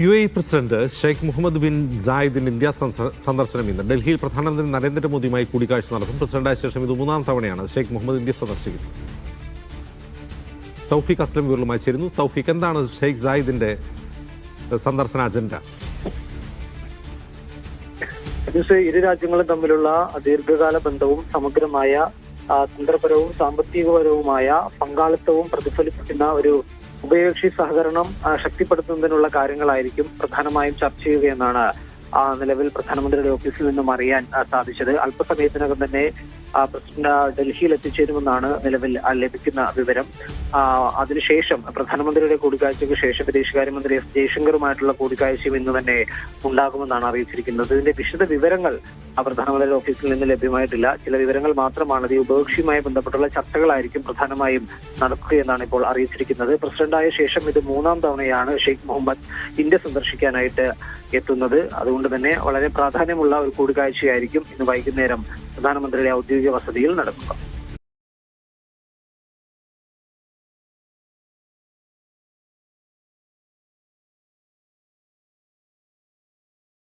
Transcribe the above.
U A president Sheikh Mohammed bin സായിദിന്റെ India സന്ദ- സന്ദർശനം ഇന്ന്. ഡൽഹിയിൽ പ്രധാനമന്ത്രി നരേന്ദ്രമോദിയുമായി കൂടിക്കാഴ്ച നടത്തും. പ്രസിഡന്റായ ശേഷം ഇത് മൂന്നാം തവണയാണ് ഷെയ്ഖ് മുഹമ്മദ് ഇന്ത്യ സന്ദർശിക്കുന്നത്. തൗഫീഖ് അസ്ലം വിവരങ്ങളുമായി ചേരുന്നു. തൗഫീഖ് എന്താണ് ഷെയ്ഖ് സായിദിന്റെ സന്ദർശന അജണ്ട? ഇരു രാജ്യങ്ങളും തമ്മിലുള്ള ദീർഘകാല ബന്ധവും സമഗ്രമായ തന്ത്രപരവും സാമ്പത്തികപരവുമായ പങ്കാളിത്തവും പ്രതിഫലിപ്പിക്കുന്ന ഒരു ഉഭയകക്ഷി സഹകരണം ശക്തിപ്പെടുത്തുന്നതിനുള്ള കാര്യങ്ങളായിരിക്കും പ്രധാനമായും ചർച്ച ചെയ്യുകയെന്നാണ് നിലവിൽ പ്രധാനമന്ത്രിയുടെ ഓഫീസിൽ നിന്നും അറിയാൻ സാധിച്ചത്. അല്പസമയത്തിനകം തന്നെ പ്രസിഡന്റ് ഡൽഹിയിൽ എത്തിച്ചേരുമെന്നാണ് നിലവിൽ ലഭിക്കുന്ന വിവരം. അതിനുശേഷം പ്രധാനമന്ത്രിയുടെ കൂടിക്കാഴ്ചയ്ക്ക് ശേഷം വിദേശകാര്യമന്ത്രി എസ് ജയശങ്കറുമായിട്ടുള്ള കൂടിക്കാഴ്ചയും ഇന്ന് തന്നെ ഉണ്ടാകുമെന്നാണ് അറിയിച്ചിരിക്കുന്നത്. ഇതിന്റെ വിശദ വിവരങ്ങൾ പ്രധാനമന്ത്രിയുടെ ഓഫീസിൽ നിന്ന് ലഭ്യമായിട്ടില്ല. ചില വിവരങ്ങൾ മാത്രമാണ് ഇത് ഉപകക്ഷിയുമായി ബന്ധപ്പെട്ടുള്ള ചർച്ചകളായിരിക്കും പ്രധാനമായും നടക്കുകയെന്നാണ് ഇപ്പോൾ അറിയിച്ചിരിക്കുന്നത്. പ്രസിഡന്റായ ശേഷം ഇത് മൂന്നാം തവണയാണ് ഷെയ്ഖ് മുഹമ്മദ് ഇന്ത്യ സന്ദർശിക്കാനായിട്ട് എത്തുന്നത്. അതുകൊണ്ട് തന്നെ വളരെ പ്രാധാന്യമുള്ള ഒരു കൂടിക്കാഴ്ചയായിരിക്കും ഇന്ന് വൈകുന്നേരം പ്രധാനമന്ത്രിയുടെ ഔദ്യോഗിക വസതിയിൽ നടക്കുക